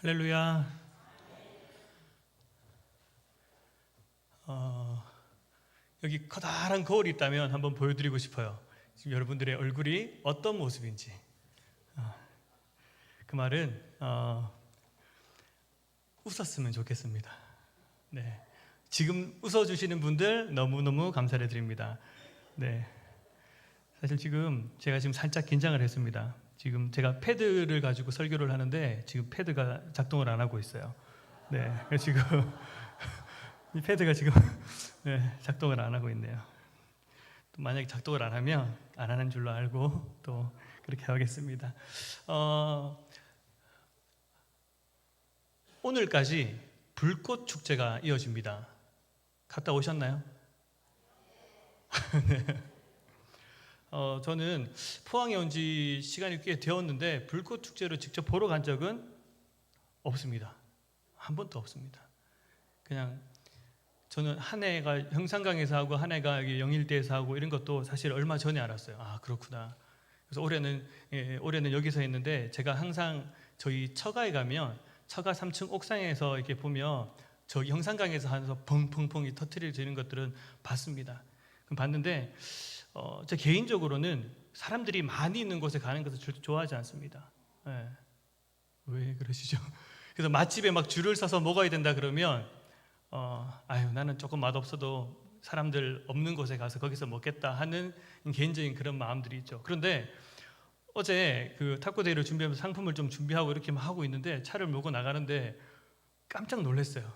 할렐루야. 어, 여기 커다란 거울이 있다면 한번 보여드리고 싶어요. 지금 여러분들의 얼굴이 어떤 모습인지. 어, 그 말은 어, 웃었으면 좋겠습니다. 네, 지금 웃어주시는 분들 너무 너무 감사를 드립니다. 네, 사실 지금 제가 지금 살짝 긴장을 했습니다. 지금 제가 패드를 가지고 설교를 하는데 지금 패드가 작동을 안 하고 있어요. 네, 지금 이 패드가 지금 네, 작동을 안 하고 있네요. 또 만약에 작동을 안 하면 안 하는 줄로 알고 또 그렇게 하겠습니다. 어, 오늘까지 불꽃 축제가 이어집니다. 갔다 오셨나요? 네. 어, 저는 포항에 온 지 시간이 꽤 되었는데 불꽃 축제를 직접 보러 간 적은 없습니다. 한 번도 없습니다. 그냥 저는 한 해가 형산강에서 하고 한 해가 여기 영일대에서 하고 이런 것도 사실 얼마 전에 알았어요. 아 그렇구나. 그래서 올해는 예, 올해는 여기서 했는데 제가 항상 저희 처가에 가면 처가 3층 옥상에서 이렇게 보면 저 형산강에서 하면서 펑펑펑이 터트려지는 것들은 봤습니다. 그럼 봤는데 어, 제 개인적으로는 사람들이 많이 있는 곳에 가는 것을 좋아하지 않습니다. 예. 왜 그러시죠? 그래서 맛집에 막 줄을 서서 먹어야 된다 그러면 어, 아유 나는 조금 맛없어도 사람들 없는 곳에 가서 거기서 먹겠다 하는 개인적인 그런 마음들이 있죠. 그런데 어제 그 탁구 대회를 준비하면서 상품을 좀 준비하고 이렇게 막 하고 있는데 차를 몰고 나가는데 깜짝 놀랐어요.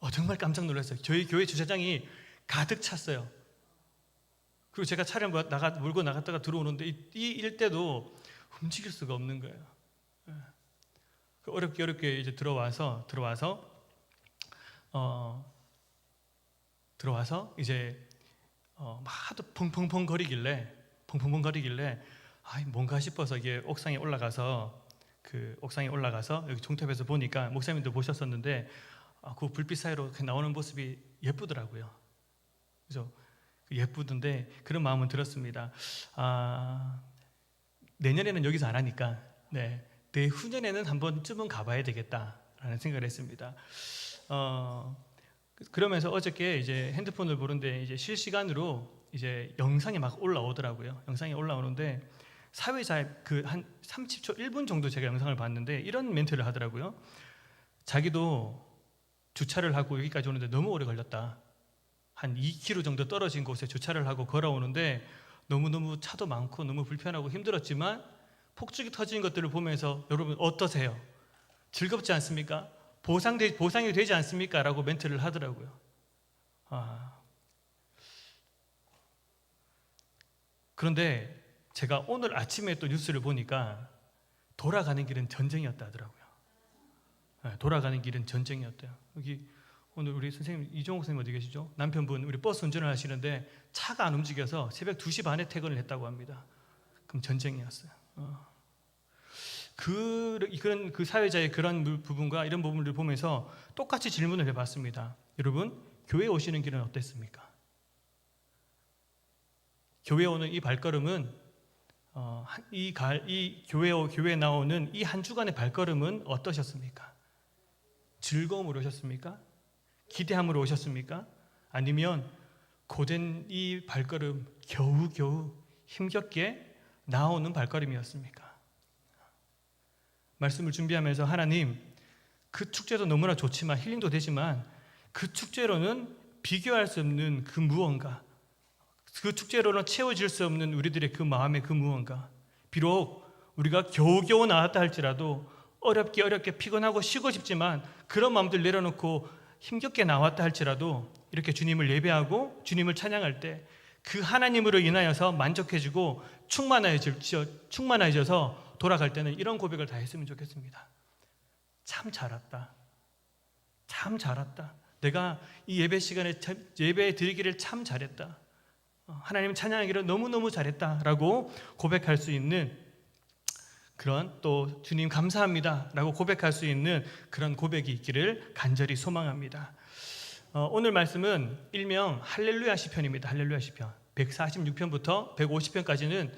어, 정말 깜짝 놀랐어요. 저희 교회 주차장이 가득 찼어요. 그리고 제가 차를 뭐 나가 몰고 나갔다가 들어오는데 이, 이 일대도 움직일 수가 없는 거예요. 예. 그 어렵게 어렵게 이제 들어와서 들어와서 어 들어와서 이제 어, 막 하도 펑펑펑 거리길래 펑펑펑 거리길래 아 뭔가 싶어서 이게 옥상에 올라가서 그 옥상에 올라가서 여기 종탑에서 보니까 목사님도 보셨었는데 아, 그 불빛 사이로 나오는 모습이 예쁘더라고요. 그래서 예쁘던데 그런 마음은 들었습니다. 아, 내년에는 여기서 안 하니까 네, 내후년에는 한 번쯤은 가봐야 되겠다라는 생각을 했습니다. 어, 그러면서 어저께 이제 핸드폰을 보는데 이제 실시간으로 이제 영상이 막 올라오더라고요. 영상이 올라오는데 사회자 그 한 30초 1분 정도 제가 영상을 봤는데 이런 멘트를 하더라고요. 자기도 주차를 하고 여기까지 오는데 너무 오래 걸렸다. 한 2km 정도 떨어진 곳에 주차를 하고 걸어오는데 너무너무 차도 많고 너무 불편하고 힘들었지만 폭죽이 터진 것들을 보면서 여러분 어떠세요? 즐겁지 않습니까? 보상되, 보상이 되지 않습니까? 라고 멘트를 하더라고요. 아. 그런데 제가 오늘 아침에 또 뉴스를 보니까 돌아가는 길은 전쟁이었다 하더라고요. 네, 돌아가는 길은 전쟁이었대요. 여기 오늘 우리 선생님 이종욱 선생님 어디 계시죠? 남편분 우리 버스 운전을 하시는데 차가 안 움직여서 새벽 2시 반에 퇴근을 했다고 합니다. 그럼 전쟁이었어요. 어. 그 그런 그 사회자의 그런 부분과 이런 부분을 보면서 똑같이 질문을 해봤습니다. 여러분 교회 오시는 길은 어땠습니까? 교회 오는 이 발걸음은 어, 이, 갈, 이 교회 교회 나오는 이 한 주간의 발걸음은 어떠셨습니까? 즐거움으로 오셨습니까? 기대함으로 오셨습니까? 아니면 고된 이 발걸음 겨우겨우 힘겹게 나오는 발걸음이었습니까? 말씀을 준비하면서 하나님 그 축제도 너무나 좋지만 힐링도 되지만 그 축제로는 비교할 수 없는 그 무언가 그 축제로는 채워질 수 없는 우리들의 그 마음의 그 무언가 비록 우리가 겨우겨우 나왔다 할지라도 어렵게 어렵게 피곤하고 쉬고 싶지만 그런 마음들 내려놓고 힘겹게 나왔다 할지라도 이렇게 주님을 예배하고 주님을 찬양할 때 그 하나님으로 인하여서 만족해지고 충만해져서 돌아갈 때는 이런 고백을 다 했으면 좋겠습니다. 참잘 왔다. 참잘 왔다. 내가 이 예배 시간에 예배 드리기를 참 잘했다. 어, 하나님 찬양하기를 너무너무 잘했다라고 고백할 수 있는 그런 또 주님 감사합니다라고 고백할 수 있는 그런 고백이 있기를 간절히 소망합니다. 어, 오늘 말씀은 일명 할렐루야 시편입니다. 할렐루야 시편 146편부터 150편까지는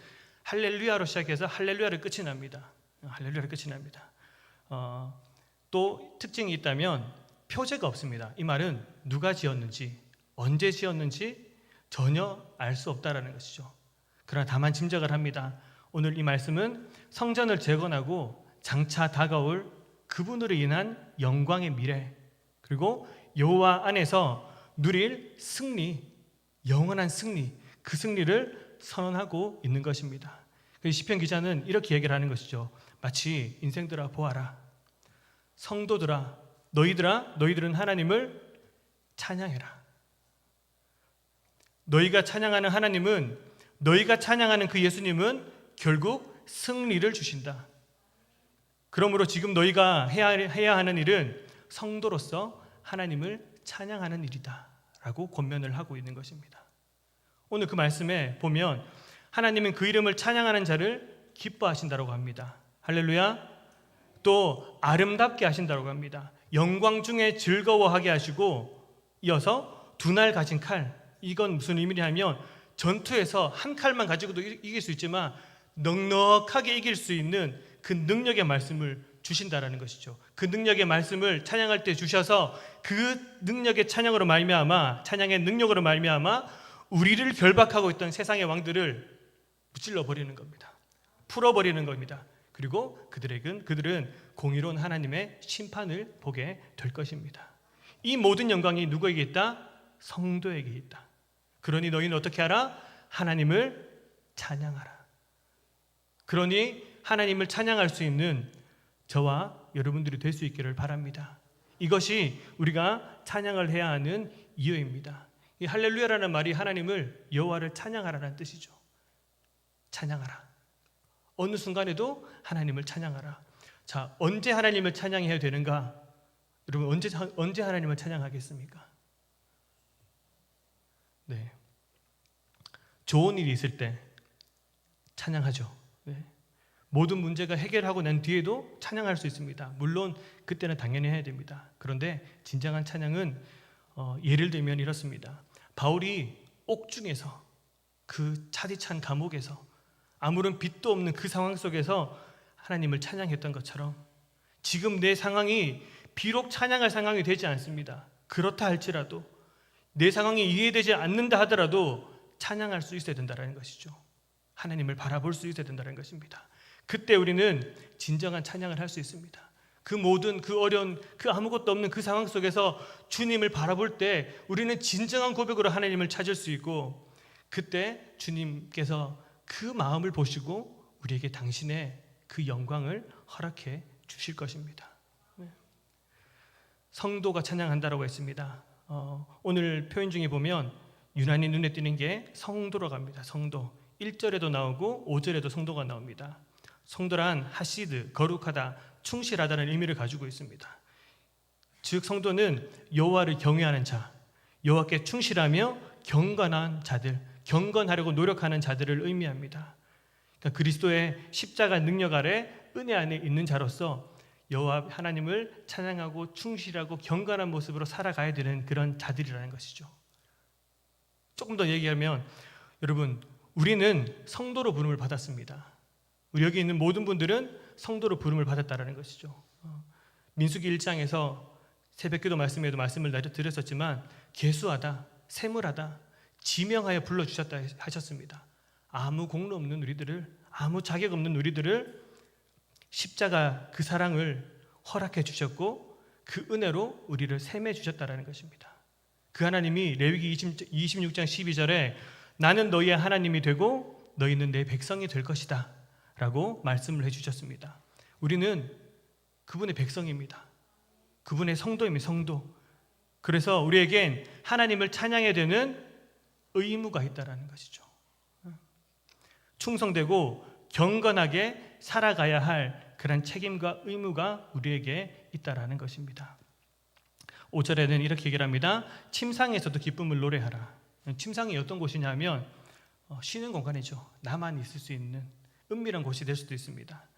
할렐루야로 시작해서 할렐루야를 끝이 납니다. 할렐루야를 끝이 납니다. 어, 또 특징이 있다면 표제가 없습니다. 이 말은 누가 지었는지 언제 지었는지 전혀 알 수 없다라는 것이죠. 그러나 다만 짐작을 합니다. 오늘 이 말씀은 성전을 재건하고 장차 다가올 그분으로 인한 영광의 미래 그리고 여호와 안에서 누릴 승리, 영원한 승리, 그 승리를 선언하고 있는 것입니다. 그래서 시편 기자는 이렇게 얘기를 하는 것이죠. 마치 인생들아 보아라. 성도들아 너희들아 너희들은 하나님을 찬양해라. 너희가 찬양하는 하나님은 너희가 찬양하는 그 예수님은 결국 승리를 주신다. 그러므로 지금 너희가 해야, 해야 하는 일은 성도로서 하나님을 찬양하는 일이다 라고 권면을 하고 있는 것입니다. 오늘 그 말씀에 보면 하나님은 그 이름을 찬양하는 자를 기뻐하신다고 합니다. 할렐루야. 또 아름답게 하신다고 합니다. 영광 중에 즐거워하게 하시고 이어서 두날 가진 칼. 이건 무슨 의미냐면 전투에서 한 칼만 가지고도 이- 이길 수 있지만 넉넉하게 이길 수 있는 그 능력의 말씀을 주신다라는 것이죠. 그 능력의 말씀을 찬양할 때 주셔서 그 능력의 찬양으로 말미암아 찬양의 능력으로 말미암아 우리를 결박하고 있던 세상의 왕들을 무찔러 버리는 겁니다. 풀어 버리는 겁니다. 그리고 그들에겐 그들은 공의로운 하나님의 심판을 보게 될 것입니다. 이 모든 영광이 누구에게 있다? 성도에게 있다. 그러니 너희는 어떻게 하라? 하나님을 찬양하라. 그러니 하나님을 찬양할 수 있는 저와 여러분들이 될 수 있기를 바랍니다. 이것이 우리가 찬양을 해야 하는 이유입니다. 이 할렐루야라는 말이 하나님을 여호와를 찬양하라는 뜻이죠. 찬양하라. 어느 순간에도 하나님을 찬양하라. 자, 언제 하나님을 찬양해야 되는가? 여러분 언제 언제 하나님을 찬양하겠습니까? 네. 좋은 일이 있을 때 찬양하죠. 네. 모든 문제가 해결하고 난 뒤에도 찬양할 수 있습니다. 물론 그때는 당연히 해야 됩니다. 그런데 진정한 찬양은 어, 예를 들면 이렇습니다. 바울이 옥중에서 그 차디찬 감옥에서 아무런 빛도 없는 그 상황 속에서 하나님을 찬양했던 것처럼 지금 내 상황이 비록 찬양할 상황이 되지 않습니다. 그렇다 할지라도 내 상황이 이해되지 않는다 하더라도 찬양할 수 있어야 된다는 것이죠. 하나님을 바라볼 수 있어야 된다는 것입니다. 그때 우리는 진정한 찬양을 할 수 있습니다. 그 모든 그 어려운 그 아무것도 없는 그 상황 속에서 주님을 바라볼 때 우리는 진정한 고백으로 하나님을 찾을 수 있고 그때 주님께서 그 마음을 보시고 우리에게 당신의 그 영광을 허락해 주실 것입니다. 네. 성도가 찬양한다라고 했습니다. 어, 오늘 표현 중에 보면 유난히 눈에 띄는 게 성도로 갑니다. 성도. 1절에도 나오고 5절에도 성도가 나옵니다. 성도란 하시드, 거룩하다, 충실하다는 의미를 가지고 있습니다. 즉 성도는 여호와를 경외하는 자, 여호와께 충실하며 경건한 자들, 경건하려고 노력하는 자들을 의미합니다. 그러니까 그리스도의 십자가 능력 아래 은혜 안에 있는 자로서 여호와 하나님을 찬양하고 충실하고 경건한 모습으로 살아가야 되는 그런 자들이라는 것이죠. 조금 더 얘기하면 여러분 우리는 성도로 부름을 받았습니다. 우리 여기 있는 모든 분들은 성도로 부름을 받았다라는 것이죠. 어, 민수기 1장에서 새벽기도 말씀에도 말씀을 드렸었지만 개수하다, 세물하다, 지명하여 불러 주셨다 하셨습니다. 아무 공로 없는 우리들을 아무 자격 없는 우리들을 십자가 그 사랑을 허락해 주셨고 그 은혜로 우리를 셈해 주셨다라는 것입니다. 그 하나님이 레위기 26장 12절에 나는 너희의 하나님이 되고 너희는 내 백성이 될 것이다 라고 말씀을 해 주셨습니다. 우리는 그분의 백성입니다. 그분의 성도입니다. 성도. 그래서 우리에겐 하나님을 찬양해야 되는 의무가 있다라는 것이죠. 충성되고 경건하게 살아가야 할 그런 책임과 의무가 우리에게 있다라는 것입니다. 5절에는 이렇게 얘기를 합니다. 침상에서도 기쁨을 노래하라. 침상이 어떤 곳이냐면 어, 쉬는 공간이죠. 나만 있을 수 있는 은밀한 곳이 될 수도 있습니다.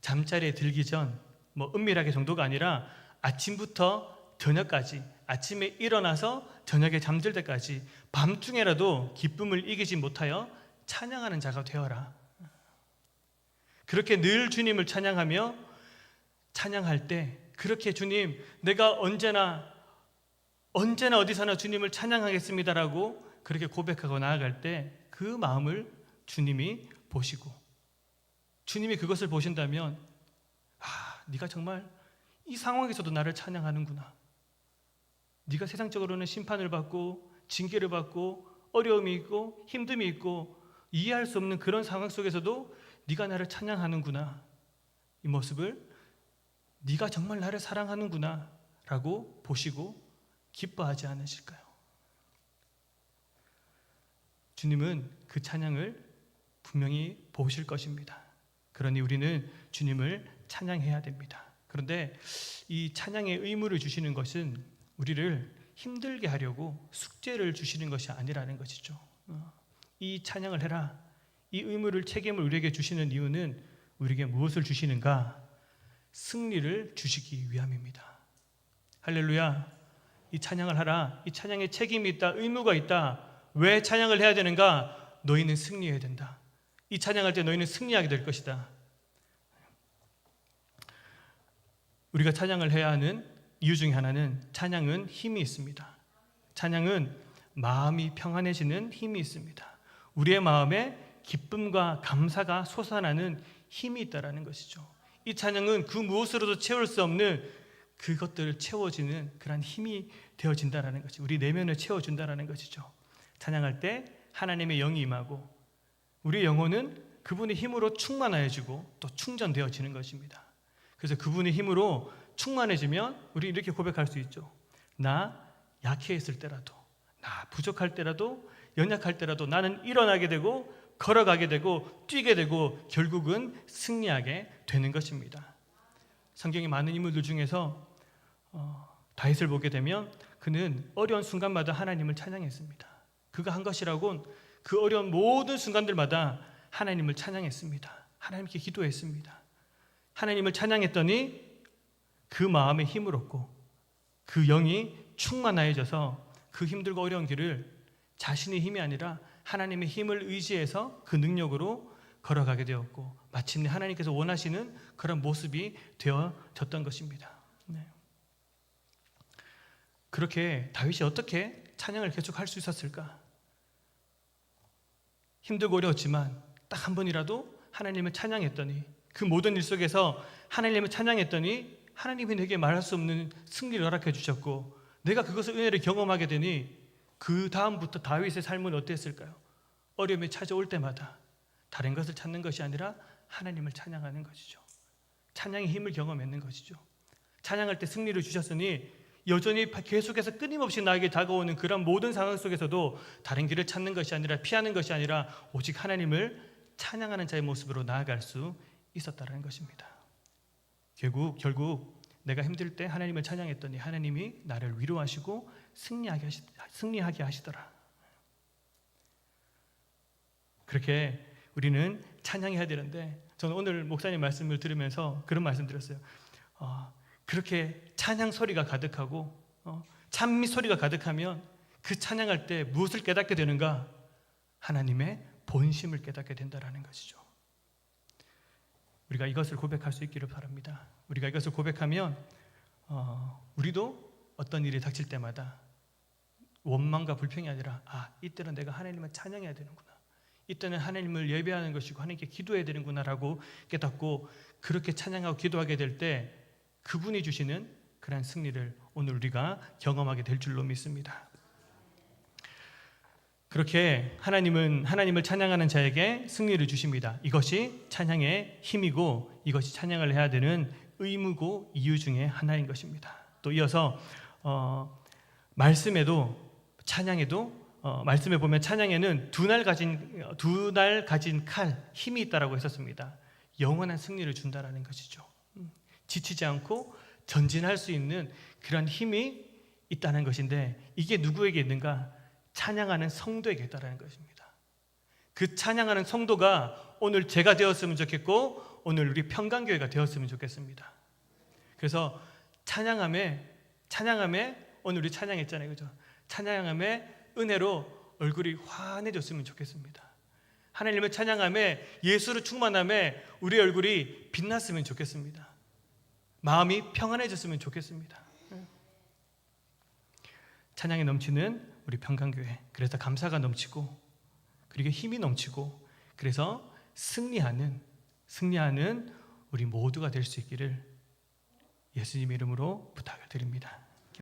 잠자리에 들기 전, 뭐 은밀하게 정도가 아니라 아침부터 저녁까지, 아침에 일어나서 저녁에 잠들 때까지 밤중에라도 기쁨을 이기지 못하여 찬양하는 자가 되어라. 그렇게 늘 주님을 찬양하며 찬양할 때 그렇게 주님 내가 언제나 언제나 어디서나 주님을 찬양하겠습니다라고 그렇게 고백하고 나아갈 때 그 마음을 주님이 보시고 주님이 그것을 보신다면 아, 네가 정말 이 상황에서도 나를 찬양하는구나. 네가 세상적으로는 심판을 받고 징계를 받고 어려움이 있고 힘듦이 있고 이해할 수 없는 그런 상황 속에서도 네가 나를 찬양하는구나. 이 모습을 네가 정말 나를 사랑하는구나라고 보시고 기뻐하지 않으실까요? 주님은 그 찬양을 분명히 보실 것입니다. 그러니 우리는 주님을 찬양해야 됩니다. 그런데 이 찬양의 의무를 주시는 것은 우리를 힘들게 하려고 숙제를 주시는 것이 아니라는 것이죠. 어, 이 찬양을 해라. 이 의무를 책임을 우리에게 주시는 이유는 우리에게 무엇을 주시는가? 승리를 주시기 위함입니다. 할렐루야. 이 찬양을 하라. 이 찬양에 책임이 있다. 의무가 있다. 왜 찬양을 해야 되는가? 너희는 승리해야 된다. 이 찬양할 때 너희는 승리하게 될 것이다. 우리가 찬양을 해야 하는 이유 중에 하나는 찬양은 힘이 있습니다. 찬양은 마음이 평안해지는 힘이 있습니다. 우리의 마음에 기쁨과 감사가 솟아나는 힘이 있다라는 것이죠. 이 찬양은 그 무엇으로도 채울 수 없는 그것들을 채워지는 그러한 힘이 되어진다라는 것이 우리 내면을 채워준다라는 것이죠. 찬양할 때 하나님의 영이 임하고 우리의 영혼은 그분의 힘으로 충만해지고 또 충전되어지는 것입니다. 그래서 그분의 힘으로 충만해지면 우리 이렇게 고백할 수 있죠. 나 약해 있을 때라도, 나 부족할 때라도, 연약할 때라도 나는 일어나게 되고 걸어가게 되고 뛰게 되고 결국은 승리하게 되는 것입니다. 성경의 많은 인물들 중에서 어, 다윗을 보게 되면 그는 어려운 순간마다 하나님을 찬양했습니다. 그가 한 것이라곤 그 어려운 모든 순간들마다 하나님을 찬양했습니다. 하나님께 기도했습니다. 하나님을 찬양했더니 그 마음에 힘을 얻고 그 영이 충만하여져서 그 힘들고 어려운 길을 자신의 힘이 아니라 하나님의 힘을 의지해서 그 능력으로 걸어가게 되었고 마침내 하나님께서 원하시는 그런 모습이 되어졌던 것입니다. 네. 그렇게 다윗이 어떻게 찬양을 계속 할 수 있었을까? 힘들고 어려웠지만 딱 한 번이라도 하나님을 찬양했더니 그 모든 일 속에서 하나님을 찬양했더니 하나님이 내게 말할 수 없는 승리를 허락해 주셨고 내가 그것을 은혜를 경험하게 되니 그 다음부터 다윗의 삶은 어땠을까요? 어려움이 찾아올 때마다 다른 것을 찾는 것이 아니라 하나님을 찬양하는 것이죠. 찬양의 힘을 경험했는 것이죠. 찬양할 때 승리를 주셨으니 여전히 계속해서 끊임없이 나에게 다가오는 그런 모든 상황 속에서도 다른 길을 찾는 것이 아니라 피하는 것이 아니라 오직 하나님을 찬양하는 자의 모습으로 나아갈 수 있었다는 것입니다. 결국 결국 내가 힘들 때 하나님을 찬양했더니 하나님이 나를 위로하시고 승리하게 하시, 승리하게 하시더라. 그렇게 우리는 찬양해야 되는데 저는 오늘 목사님 말씀을 들으면서 그런 말씀 드렸어요. 어, 그렇게 찬양 소리가 가득하고 어, 찬미 소리가 가득하면 그 찬양할 때 무엇을 깨닫게 되는가? 하나님의 본심을 깨닫게 된다라는 것이죠. 우리가 이것을 고백할 수 있기를 바랍니다. 우리가 이것을 고백하면 어, 우리도 어떤 일이 닥칠 때마다 원망과 불평이 아니라 아 이때는 내가 하나님을 찬양해야 되는구나. 이때는 하나님을 예배하는 것이고 하나님께 기도해야 되는구나라고 깨닫고 그렇게 찬양하고 기도하게 될 때 그분이 주시는 그러한 승리를 오늘 우리가 경험하게 될 줄로 믿습니다. 그렇게 하나님은 하나님을 찬양하는 자에게 승리를 주십니다. 이것이 찬양의 힘이고 이것이 찬양을 해야 되는 의무고 이유 중에 하나인 것입니다. 또 이어서 어, 말씀에도 찬양에도 어, 말씀에 보면 찬양에는 두 날 가진 두 날 가진 칼 힘이 있다라고 했었습니다. 영원한 승리를 준다라는 것이죠. 음, 지치지 않고 전진할 수 있는 그런 힘이 있다는 것인데 이게 누구에게 있는가? 찬양하는 성도에게 있다는 것입니다. 그 찬양하는 성도가 오늘 제가 되었으면 좋겠고 오늘 우리 평강교회가 되었으면 좋겠습니다. 그래서 찬양함에 찬양함에 오늘 우리 찬양했잖아요. 그죠? 찬양함에 은혜로 얼굴이 환해졌으면 좋겠습니다. 하나님을 찬양함에 예수를 충만함에 우리 얼굴이 빛났으면 좋겠습니다. 마음이 평안해졌으면 좋겠습니다. 찬양이 넘치는 우리 평강교회. 그래서 감사가 넘치고 그리고 힘이 넘치고 그래서 승리하는 승리하는 우리 모두가 될 수 있기를 예수님 이름으로 부탁을 드립니다.